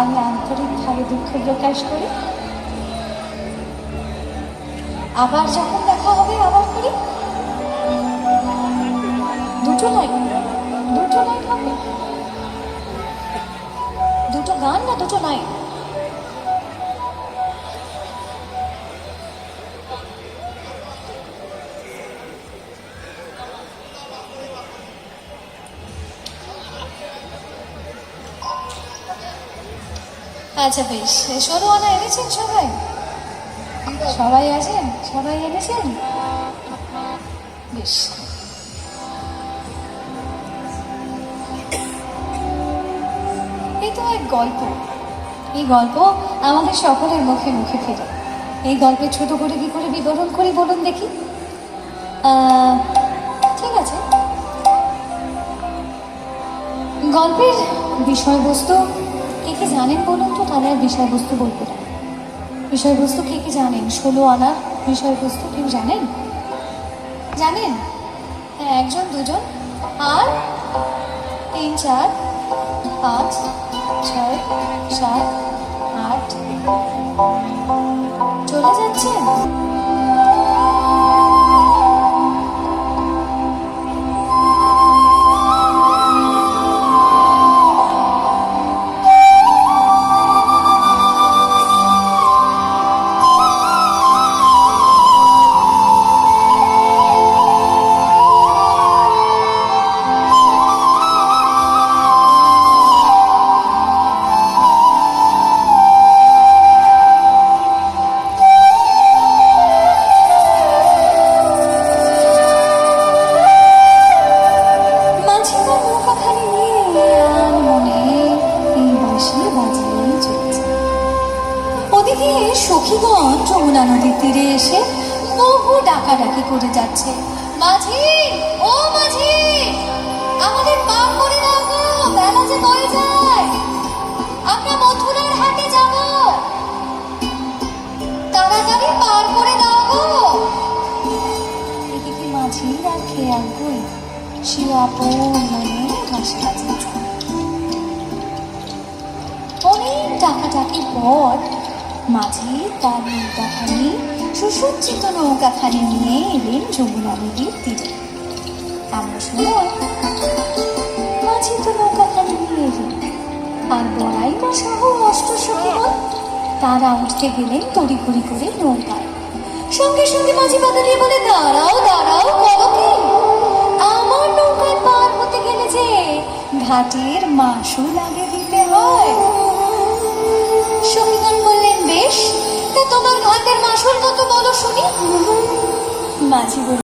আমি আন্তরিকভাবে দুঃখ প্রকাশ করি। আবার যখন দেখা হবে, আবার করি? দুটো লাইন দুটো লাইন হবে? দুটো গান না দুটো লাইন আচ্ছা বেশ ষোলো আনা এনেছেন সবাই? সবাই আছেন? সবাই এনেছেন? বেশ। এই তো এক গল্প। এই গল্প আমাদের সকলের মুখে মুখে ফেরে এই গল্পে ছোট করে কি করে বিবরণ করি বলুন দেখি? ঠিক আছে। গল্পের বিষয়বস্তু কে কে জানেন বলুন তো? তাহলে বিষয়বস্তু বলব না। বিষয়বস্তু কে কে জানেন? ষোলো আনার বিষয়বস্তু কেউ জানেন? জানেন? হ্যাঁ একজন, দুজন। আর? তিন, চার, পাঁচ, ছয়, সাত, আট। চলে যাচ্ছেন? সখীগণ যমুনা নদীর তীরে এসে বহু ডাকাডাকি করে যাচ্ছে। মাঝি, ও মাঝি, আমাদের পার করে দাও বেলা যে বয়ে যায়। আমরা মথুরার হাটে যাব। তাড়াতাড়ি পার করে দাও গো। এদিকে মাঝির আর খেয়াল সে আপন মনে কাছে অনেক ডাকাডাকির পর মাঝি তার নৌকাখানি সুসজ্জিত নৌকাখানি নিয়ে এলেন যমুনা নদীর তীরে। এমন সময় মাঝি তো নৌকাখানি নিয়ে এলেন। আর বড়াই বা সহ অষ্ট সখীগণ তারা উঠতে গেলেন তড়িঘড়ি করে নৌকায়। সঙ্গে সঙ্গে মাঝি বাদলিয়ে বলে, দাঁড়াও দাঁড়াও, করো কি? আমার নৌকায় পার হতে গেলে যে ঘাটের মাসুল আগে দিতে হয়। সখীগণ তা তোমার ঘাটের মাসুল কত বলো শুনি? মাঝি